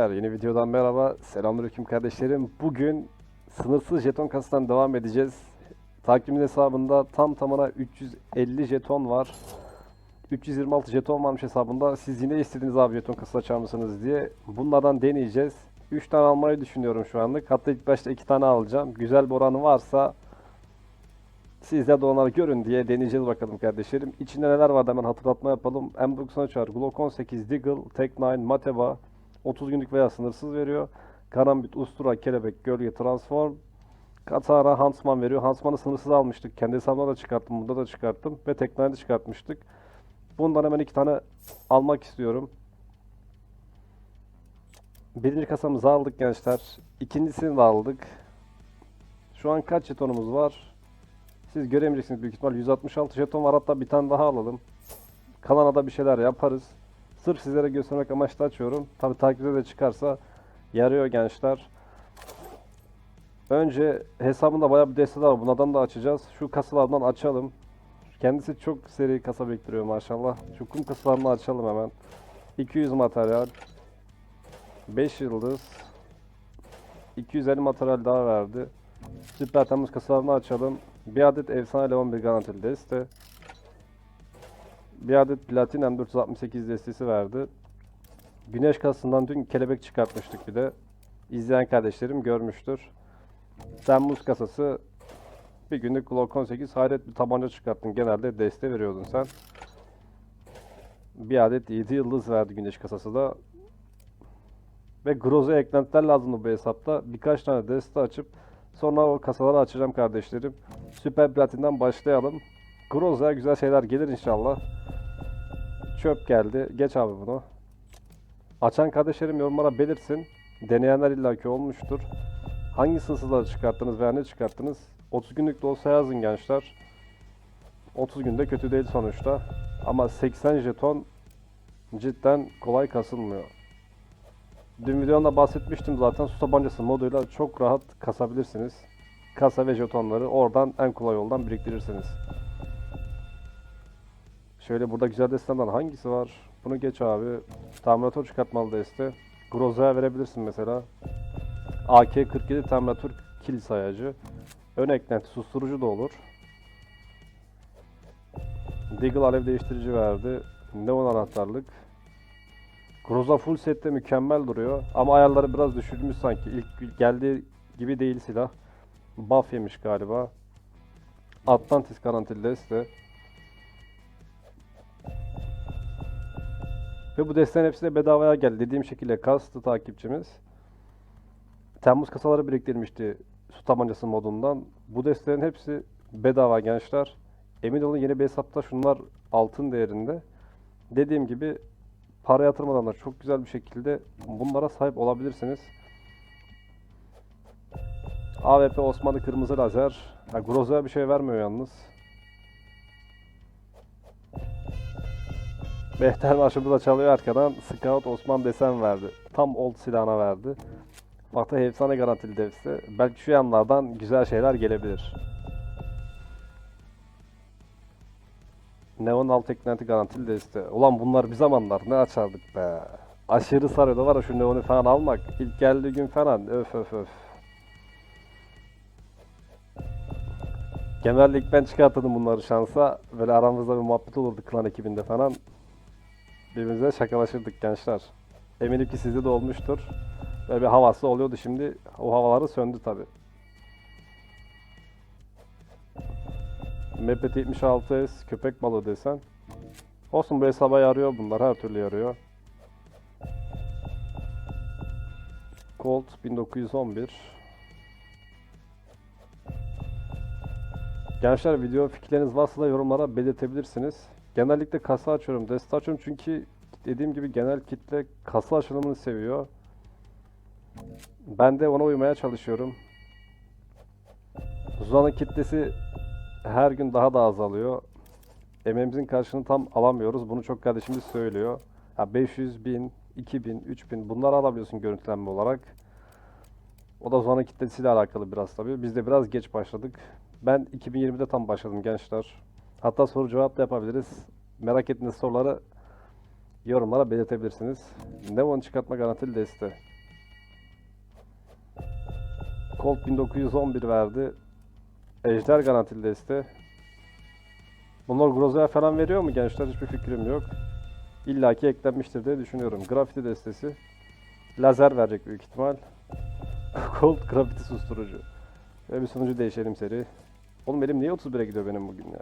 gençler yeni videodan merhaba. Selamünaleyküm kardeşlerim. Bugün sınırsız jeton kasasından devam edeceğiz. Takvimin hesabında tam tamına 350 jeton var. 326 jeton varmış hesabında. Siz yine istediğiniz abi jeton kasası açar mısınız diye. Bunlardan deneyeceğiz. 3 tane almayı düşünüyorum şu anlık. Hatta ilk başta 2 tane alacağım. Güzel bir oranı varsa Sizler de onları görün diye deneyeceğiz bakalım kardeşlerim. İçinde neler var hemen hatırlatma yapalım. M90 açar, Glock 18, Deagle, Tech 9, Mateva 30 günlük veya sınırsız veriyor. Karambit, Ustura, Kelebek, Gölge, Transform. Katara, Huntsman veriyor. Huntsman'ı sınırsız almıştık. Kendi hesabımda da çıkarttım, burada da çıkarttım. Ve 9'da çıkartmıştık. Bundan hemen iki tane almak istiyorum. Birinci kasamızı aldık gençler. İkincisini de aldık. Şu an kaç jetonumuz var? Siz göremeyeceksiniz büyük ihtimal 166 jeton var hatta bir tane daha alalım. Kalana da bir şeyler yaparız. Sırf sizlere göstermek amaçlı açıyorum. Tabi takipte de çıkarsa yarıyor gençler. Önce hesabında bayağı bir destek var. Bunlardan da açacağız. Şu kasalardan açalım. Kendisi çok seri kasa biriktiriyor maşallah. Şu kum kasalarını açalım hemen. 200 materyal. 5 yıldız. 250 materyal daha verdi. Süper Temmuz kasalarını açalım. Bir adet efsane Leon bir garantili deste. Bir adet platin M468 destesi verdi. Güneş kasasından dün kelebek çıkartmıştık bir de. İzleyen kardeşlerim görmüştür. Temmuz kasası bir günlük Glock 18 hayret bir tabanca çıkarttın. Genelde deste veriyordun sen. Bir adet 7 yıldız verdi güneş kasası da. Ve Groza eklentiler lazımdı bu hesapta. Birkaç tane deste açıp sonra o kasaları açacağım kardeşlerim. Süper Platin'den başlayalım. Groza'ya güzel şeyler gelir inşallah. Çöp geldi. Geç abi bunu. Açan kardeşlerim yorumlara belirsin. Deneyenler illaki olmuştur. Hangi sınırsızları çıkarttınız veya ne çıkarttınız? 30 günlük de olsa yazın gençler. 30 günde kötü değil sonuçta. Ama 80 jeton cidden kolay kasılmıyor. Dün videomda bahsetmiştim zaten su tabancası moduyla çok rahat kasabilirsiniz. Kasa ve jetonları oradan en kolay yoldan biriktirirsiniz. Şöyle burada güzel destelerden hangisi var? Bunu geç abi. Terminator çıkartmalı deste. Groza'ya verebilirsin mesela. AK-47 Terminator kill sayacı. Ön eklenti susturucu da olur. Deagle alev değiştirici verdi. Neon anahtarlık. Groza full sette mükemmel duruyor. Ama ayarları biraz düşürmüş sanki. İlk geldiği gibi değil silah. Buff yemiş galiba. Atlantis garantili deste. Ve bu desteğin hepsi de bedavaya geldi. Dediğim şekilde kastı takipçimiz. Temmuz kasaları biriktirmişti su tabancası modundan. Bu desteğin hepsi bedava gençler. Emin olun yeni bir hesapta şunlar altın değerinde. Dediğim gibi para yatırmadan da çok güzel bir şekilde bunlara sahip olabilirsiniz. AWP Osmanlı kırmızı lazer. Ha, Groza'ya bir şey vermiyor yalnız. Mehter marşımız da çalıyor arkadan. Scout Osman desen verdi. Tam old silahına verdi. Fatih efsane garantili devsi. Belki şu yanlardan güzel şeyler gelebilir. Neon alt eklenti garantili deste. Ulan bunlar bir zamanlar ne açardık be. Aşırı sarıyordu var ya şu Neon'u falan almak. İlk geldiği gün falan öf öf öf. Genelde ilk ben çıkartırdım bunları şansa. Böyle aramızda bir muhabbet olurdu klan ekibinde falan. Birbirimize şakalaşırdık gençler. Eminim ki sizde de olmuştur. Böyle bir havası oluyordu şimdi. O havaları söndü tabi. Mepet 76S köpek balığı desen. Olsun bu hesaba yarıyor bunlar her türlü yarıyor. Colt 1911 Gençler video fikirleriniz varsa da yorumlara belirtebilirsiniz. Genellikle kasa açıyorum, deste açıyorum çünkü dediğim gibi genel kitle kasa açılımını seviyor. Ben de ona uymaya çalışıyorum. Zuzan'ın kitlesi her gün daha da azalıyor. Emeğimizin karşılığını tam alamıyoruz. Bunu çok kardeşimiz söylüyor. Ya 500 bin, 2000, 3000 bunları alabiliyorsun görüntülenme olarak. O da Zuzan'ın kitlesiyle alakalı biraz tabii. Biz de biraz geç başladık. Ben 2020'de tam başladım gençler. Hatta soru cevap da yapabiliriz. Merak ettiğiniz soruları yorumlara belirtebilirsiniz. Neon çıkartma garantili deste. Colt 1911 verdi. Ejder garantili deste. Bunlar Groza'ya falan veriyor mu gençler? Hiçbir fikrim yok. İlla ki eklenmiştir diye düşünüyorum. Grafiti destesi. Lazer verecek büyük ihtimal. Colt grafiti susturucu. Ve bir sunucu değişelim seri. Oğlum elim niye 31'e gidiyor benim bugün ya?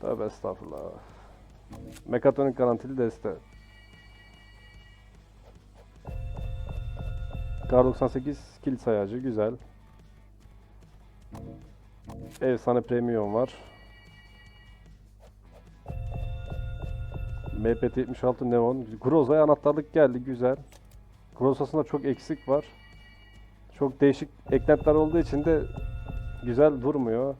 Tövbe estağfurullah. Mekatronik garantili deste. Kar 98 kill sayacı güzel. Efsane premium var. MPT 76 Neon. Groza'ya anahtarlık geldi güzel. Groza'sında çok eksik var. Çok değişik eklentiler olduğu için de güzel durmuyor.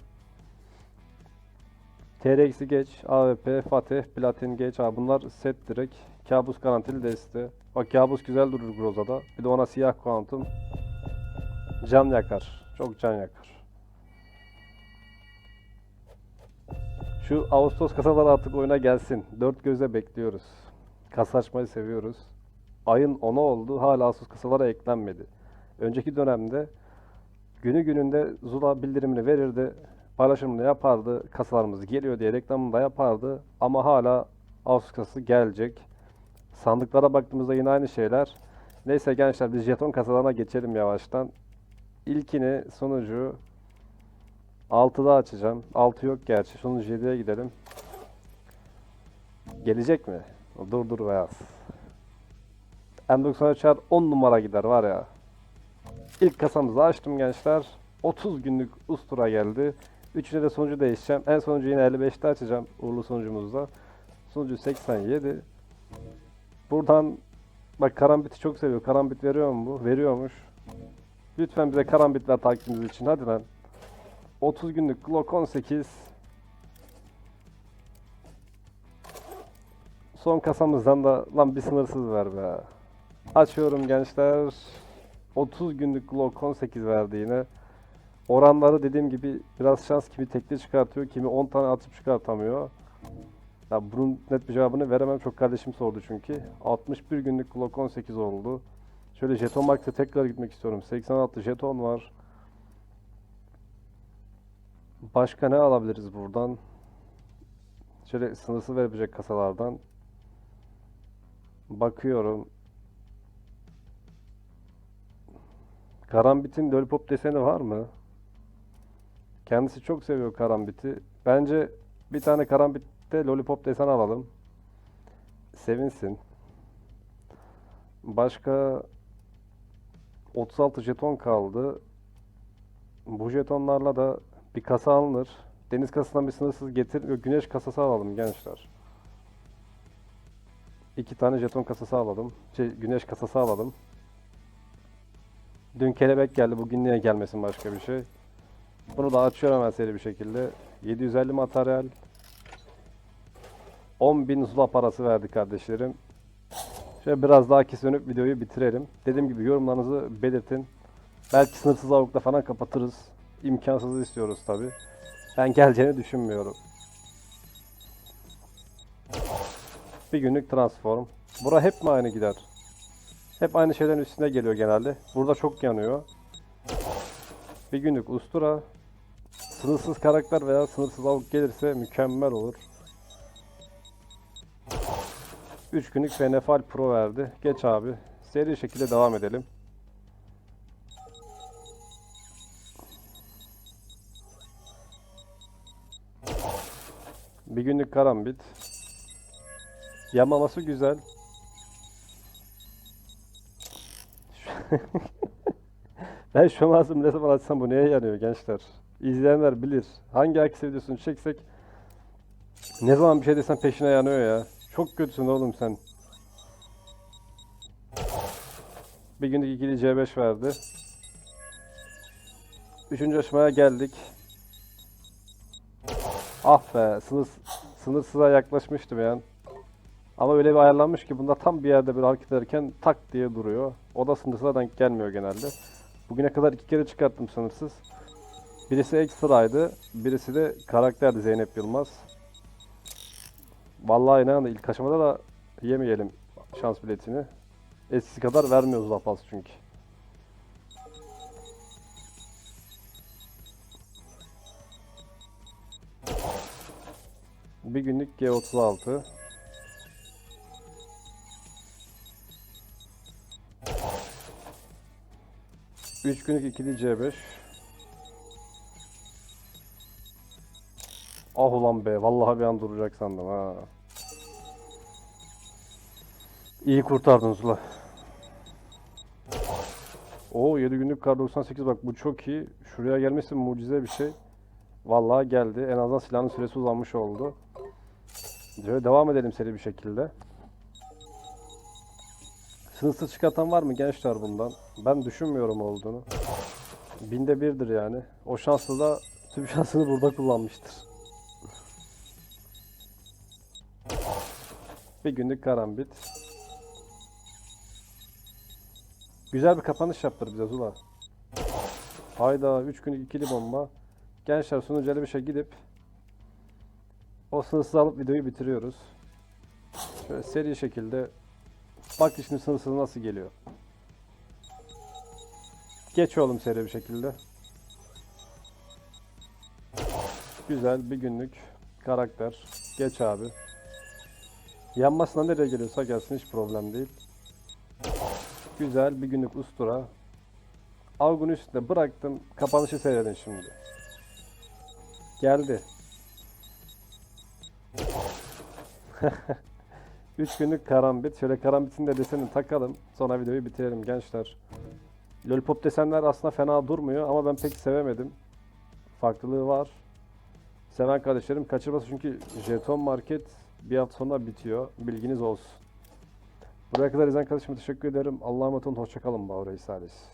TRX'i geç, AWP, Fatih, Platin geç. Abi bunlar set direkt. Kabus garantili deste. Bak kabus güzel durur Groza'da. Bir de ona siyah kuantum. Can yakar. Çok can yakar. Şu Ağustos kasalar artık oyuna gelsin. Dört gözle bekliyoruz. Kasa açmayı seviyoruz. Ayın 10'u oldu. Hala Ağustos kasalara eklenmedi. Önceki dönemde günü gününde Zula bildirimini verirdi. Paylaşımını yapardı. Kasalarımız geliyor diye reklamını da yapardı. Ama hala Ağustos kasası gelecek. Sandıklara baktığımızda yine aynı şeyler. Neyse gençler biz jeton kasalarına geçelim yavaştan. İlkini sonucu 6'da açacağım. 6 yok gerçi. Sonucu 7'ye gidelim. Gelecek mi? Dur dur beyaz. M93'er 10 numara gider var ya. İlk kasamızı açtım gençler. 30 günlük ustura geldi. Üçüne de sonucu değişeceğim. En sonucu yine 55'te açacağım. Uğurlu sonucumuzda. Sonucu 87. Buradan bak karambiti çok seviyor. Karambit veriyor mu bu? Veriyormuş. Lütfen bize karambit ver takipimiz için. Hadi lan. 30 günlük Glock 18. Son kasamızdan da lan bir sınırsız ver be. Açıyorum gençler. 30 günlük Glock 18 verdi yine. Oranları dediğim gibi biraz şans kimi tekli çıkartıyor, kimi 10 tane atıp çıkartamıyor. Ya bunun net bir cevabını veremem. Çok kardeşim sordu çünkü. 61 günlük Glock 18 oldu. Şöyle jeton markete tekrar gitmek istiyorum. 86 jeton var. Başka ne alabiliriz buradan? Şöyle sınırsız verebilecek kasalardan. Bakıyorum. Karambit'in lollipop deseni var mı? Kendisi çok seviyor karambiti. Bence bir tane karambitte lollipop desen alalım. Sevinsin. Başka 36 jeton kaldı. Bu jetonlarla da bir kasa alınır. Deniz kasasından bir sınırsız getir. Güneş kasası alalım gençler. İki tane jeton kasası alalım. Şey, güneş kasası alalım. Dün kelebek geldi. Bugün niye gelmesin başka bir şey. Bunu da açıyorum hemen seri bir şekilde. 750 materyal. 10.000 zula parası verdi kardeşlerim. Şöyle biraz daha kesinip videoyu bitirelim. Dediğim gibi yorumlarınızı belirtin. Belki sınırsız avukla falan kapatırız. İmkansızı istiyoruz tabi. Ben geleceğini düşünmüyorum. Bir günlük transform. Bura hep mi aynı gider? Hep aynı şeylerin üstüne geliyor genelde. Burada çok yanıyor. Bir günlük ustura. Sınırsız karakter veya sınırsız avuk gelirse mükemmel olur. 3 günlük Fenefal Pro verdi. Geç abi. Seri şekilde devam edelim. Bir günlük karambit. Yamaması güzel. ben şu ağzımı ne zaman açsam bu neye yanıyor gençler? İzleyenler bilir. Hangi aksi videosunu çeksek ne zaman bir şey desem peşine yanıyor ya. Çok kötüsün oğlum sen. Bir günlük ikili C5 verdi. Üçüncü aşamaya geldik. Ah be, sınır, sınırsıza yaklaşmıştım yani. Ama öyle bir ayarlanmış ki bunda tam bir yerde bir hareket ederken tak diye duruyor. O da sınırsıza denk gelmiyor genelde. Bugüne kadar iki kere çıkarttım sınırsız. Birisi ekstraydı. Birisi de karakterdi Zeynep Yılmaz. Vallahi inan ilk aşamada da yemeyelim şans biletini. Eskisi kadar vermiyoruz lafaz çünkü. Bir günlük G36. Üç günlük ikili C5. Ah ulan be. Vallahi bir an duracak sandım ha. İyi kurtardın Zula. Oo 7 günlük kar 98 bak bu çok iyi. Şuraya gelmesi mucize bir şey. Vallahi geldi. En azından silahın süresi uzanmış oldu. Şöyle devam edelim seri bir şekilde. Sınırsız çıkartan var mı gençler bundan? Ben düşünmüyorum olduğunu. Binde birdir yani. O şanslı da tüm şansını burada kullanmıştır. Bir günlük karambit. Güzel bir kapanış yaptır bize Zula. Hayda 3 günlük ikili bomba. Gençler sunucuya bir şey gidip o sınırsız alıp videoyu bitiriyoruz. Şöyle seri şekilde bak şimdi sınırsız nasıl geliyor. Geç oğlum seri bir şekilde. Güzel bir günlük karakter. Geç abi. Yanmasına nereye geliyorsa gelsin hiç problem değil. Güzel bir günlük ustura. Avgun üstüne bıraktım. Kapanışı seyredin şimdi. Geldi. 3 günlük karambit. Şöyle karambitin de desenini takalım. Sonra videoyu bitirelim gençler. Lollipop desenler aslında fena durmuyor ama ben pek sevemedim. Farklılığı var. Seven kardeşlerim kaçırmasın çünkü jeton market bir hafta sonra bitiyor. Bilginiz olsun. Buraya kadar izleyen kardeşime teşekkür ederim. Allah'a emanet olun. Hoşçakalın. Bağır ailesi.